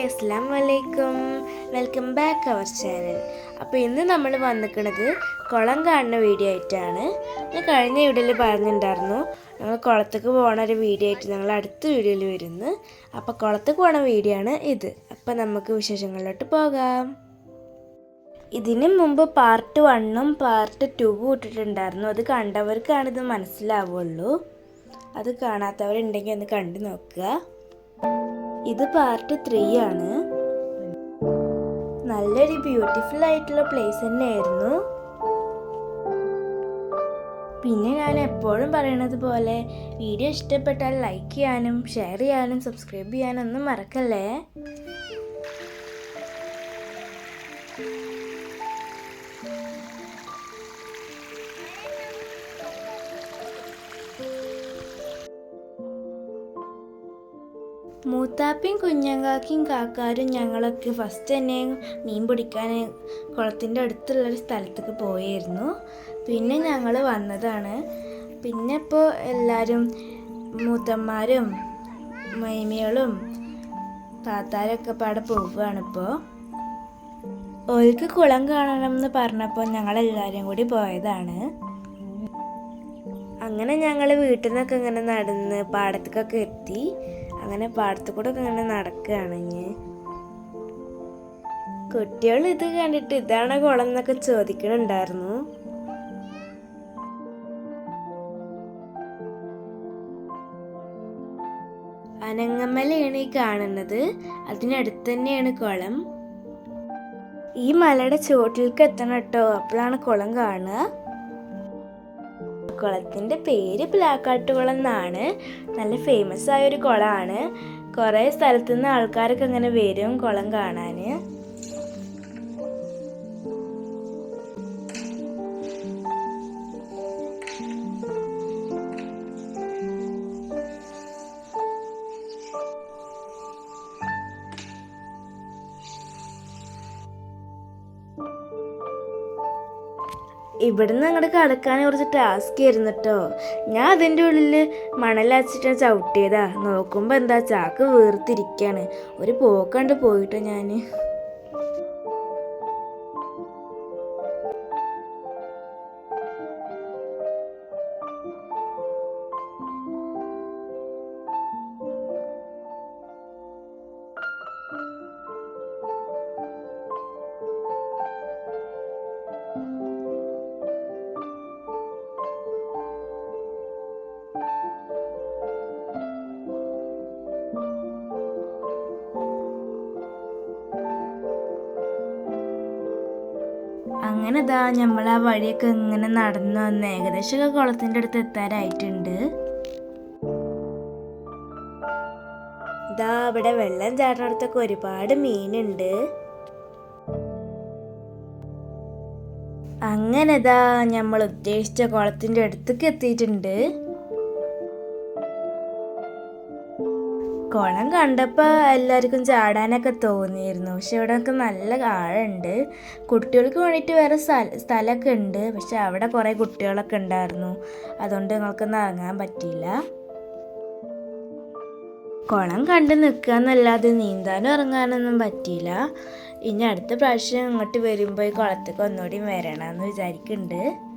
Hi അസ്സാം വലൈക്കും welcome back our channel അപ്പോൾ ഇന്ന് നമ്മൾ വന്നിരിക്കുന്നത് കുളം കാണുന്ന വീഡിയോ ആയിട്ടാണ്. ഞാൻ കഴിഞ്ഞ വീഡിയോയിൽ പറഞ്ഞിട്ടുണ്ടായിരുന്നു ഞങ്ങൾ കുളത്തേക്ക് പോകണ ഒരു വീഡിയോ ആയിട്ട് ഞങ്ങൾ അടുത്ത വീഡിയോയിൽ വരുന്നു. അപ്പോൾ കുളത്തേക്ക് പോകണ വീഡിയോ ആണ് ഇത്. അപ്പോൾ നമുക്ക് വിശേഷങ്ങളിലോട്ട് പോകാം. ഇതിനു മുമ്പ് പാർട്ട് വണ്ണും പാർട്ട് ടൂവും ഇട്ടിട്ടുണ്ടായിരുന്നു. അത് കണ്ടവർക്കാണിത് മനസ്സിലാവുള്ളൂ. അത് കാണാത്തവരുണ്ടെങ്കിൽ ഒന്ന് കണ്ടു നോക്കുക. ഇത് പാർട്ട് ത്രീ ആണ്. നല്ലൊരു ബ്യൂട്ടിഫുൾ ആയിട്ടുള്ള പ്ലേസ് തന്നെയായിരുന്നു. പിന്നെ ഞാൻ എപ്പോഴും പറയണത് പോലെ വീഡിയോ ഇഷ്ടപ്പെട്ടാൽ ലൈക്ക് ചെയ്യാനും ഷെയർ ചെയ്യാനും സബ്സ്ക്രൈബ് ചെയ്യാനും ഒന്നും മറക്കല്ലേ? മൂത്താപ്പയും കുഞ്ഞങ്കാക്കിയും കാക്കാരും ഞങ്ങളൊക്കെ ഫസ്റ്റ് തന്നെ മീൻ പിടിക്കാൻ കുളത്തിന്റെ അടുത്തുള്ളൊരു സ്ഥലത്തേക്ക് പോയായിരുന്നു പിന്നെ ഞങ്ങൾ വന്നതാണ്. പിന്നെ ഇപ്പോൾ എല്ലാവരും മൂത്തന്മാരും മൈമികളും താത്താരൊക്കെ പാടെ പോവുകയാണ് ഇപ്പോൾ ഓൽക്ക് കുളം കാണണം എന്ന് പറഞ്ഞപ്പോൾ ഞങ്ങളെല്ലാവരും കൂടി പോയതാണ്. അങ്ങനെ ഞങ്ങൾ വീട്ടിൽ നിന്നൊക്കെ ഇങ്ങനെ നടന്ന് പാടത്തേക്കൊക്കെ എത്തി. അങ്ങനെ പാടത്തു കൂടെ ഇങ്ങനെ നടക്കുകയാണ് കുട്ടികൾ ഇത് കണ്ടിട്ട് ഇതാണ് കുളം എന്നൊക്കെ ചോദിക്കണുണ്ടായിരുന്നു. അനങ്ങമലയാണ് ഈ കാണുന്നത്. അതിനടുത്ത് തന്നെയാണ് കുളം. ഈ മലയുടെ ചുവട്ടിലേക്ക് എത്തണം കേട്ടോ. അപ്പോഴാണ് കുളം കാണുക. കുളത്തിന്റെ പേര് പ്ലാക്കാട്ടുകുളം എന്നാണ്. നല്ല ഫേമസ് ആയ ഒരു കുളമാണ്. കുറേ സ്ഥലത്തു നിന്ന് ആൾക്കാരൊക്കെ അങ്ങനെ വരും കുളം കാണാൻ. ഇവിടുന്ന് അങ്ങോട്ട് കടക്കാൻ കുറച്ച് ടാസ്ക് ആയിരുന്നു കേട്ടോ ഞാൻ അതിന്റെ ഉള്ളിൽ മണലച്ചിട്ട് ചവിട്ടിയതാ. നോക്കുമ്പോൾ എന്താ ചാക്ക് വീർത്തിരിക്കുകയാണ് ഒരു പോക്കണ്ട് പോയിട്ടോ ഞാൻ അങ്ങനെ ഇതാ നമ്മൾ ആ വഴിയൊക്കെ ഇങ്ങനെ നടന്നു വന്ന് ഏകദേശമൊക്കെ കുളത്തിന്റെ അടുത്ത് എത്താറായിട്ടുണ്ട് ഇതാ ഇവിടെ വെള്ളം ചാടുന്നിടത്തൊക്കെ ഒരുപാട് മീനുണ്ട്. അങ്ങനെ ദാ നമ്മൾ ഉദ്ദേശിച്ച കുളത്തിന്റെ അടുത്തേക്ക് എത്തിയിട്ടുണ്ട്. കുളം കണ്ടപ്പോൾ എല്ലാവർക്കും ചാടാനൊക്കെ തോന്നിയിരുന്നു. പക്ഷെ ഇവിടെ നമുക്ക് നല്ല ആഴമുണ്ട് കുട്ടികൾക്ക് വേണ്ടിയിട്ട് വേറെ സ്ഥല സ്ഥലമൊക്കെ ഉണ്ട്. പക്ഷെ അവിടെ കുറേ കുട്ടികളൊക്കെ ഉണ്ടായിരുന്നു. അതുകൊണ്ട് ഞങ്ങൾക്കൊന്നും ഇറങ്ങാൻ പറ്റിയില്ല. കുളം കണ്ട് നിൽക്കുക എന്നല്ലാതെ നീന്താനും ഇറങ്ങാനൊന്നും പറ്റിയില്ല. ഇനി അടുത്ത പ്രാവശ്യം ഇങ്ങോട്ട് വരുമ്പോൾ ഈ കുളത്തേക്ക് ഒന്നുകൂടി വരണമെന്ന് വിചാരിക്കുന്നുണ്ട്.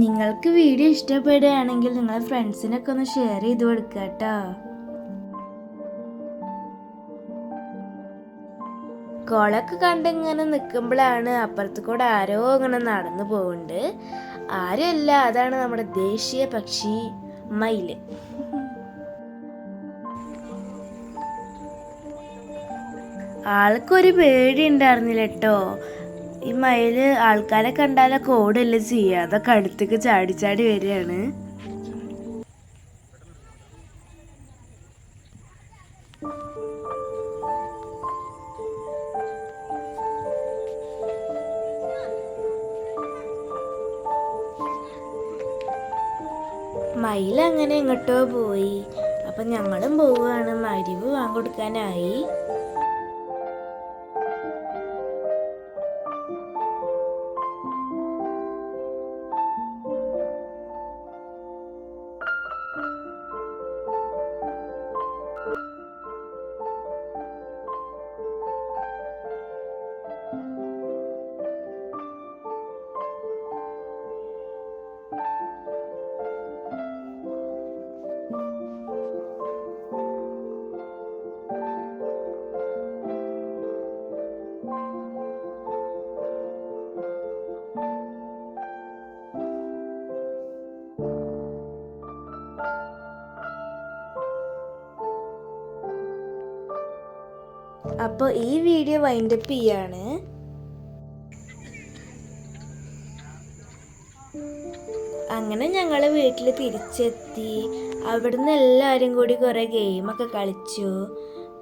നിങ്ങൾക്ക് വീഡിയോ ഇഷ്ടപ്പെടുകയാണെങ്കിൽ നിങ്ങളെ ഫ്രണ്ട്സിനൊക്കെ ഒന്ന് ഷെയർ ചെയ്ത് കൊടുക്കുക കേട്ടോ. കുളമൊക്കെ കണ്ടിങ്ങനെ നിൽക്കുമ്പോഴാണ് അപ്പുറത്ത് കൂടെ ആരോ ഇങ്ങനെ നടന്നു പോകുന്നുണ്ട് ആരുമല്ല അതാണ് നമ്മുടെ ദേശീയ പക്ഷി മയിൽ. ആൾക്കൊരു പേടി ഉണ്ടായിരുന്നില്ല കേട്ടോ. ഈ മയിൽ ആൾക്കാരെ കണ്ടാലൊക്കെ ഓടല്ലേ ചെയ്യുക അതൊക്കെ അടുത്തേക്ക് ചാടി ചാടി വരികയാണ്. മയിൽ അങ്ങനെ എങ്ങോട്ടോ പോയി. അപ്പം ഞങ്ങളും പോവുകയാണ് മരിവ് വാങ്ങിക്കൊടുക്കാനായി അപ്പോൾ ഈ വീഡിയോ വൈൻഡപ്പ് ചെയ്യാണ്. അങ്ങനെ ഞങ്ങൾ വീട്ടിൽ തിരിച്ചെത്തി. അവിടുന്ന് എല്ലാവരും കൂടി കുറേ ഗെയിമൊക്കെ കളിച്ചു.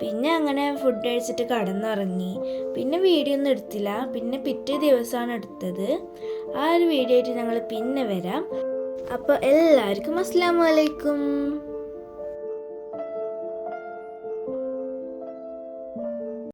പിന്നെ അങ്ങനെ ഫുഡ് കഴിച്ചിട്ട് കടന്നിറങ്ങി. പിന്നെ വീഡിയോ ഒന്നും എടുത്തില്ല. പിന്നെ പിറ്റേ ദിവസമാണ് എടുത്തത്. ആ ഒരു വീഡിയോ ആയിട്ട് ഞങ്ങൾ പിന്നെ വരാം. അപ്പോൾ എല്ലാവർക്കും അസ്സാം വലൈക്കും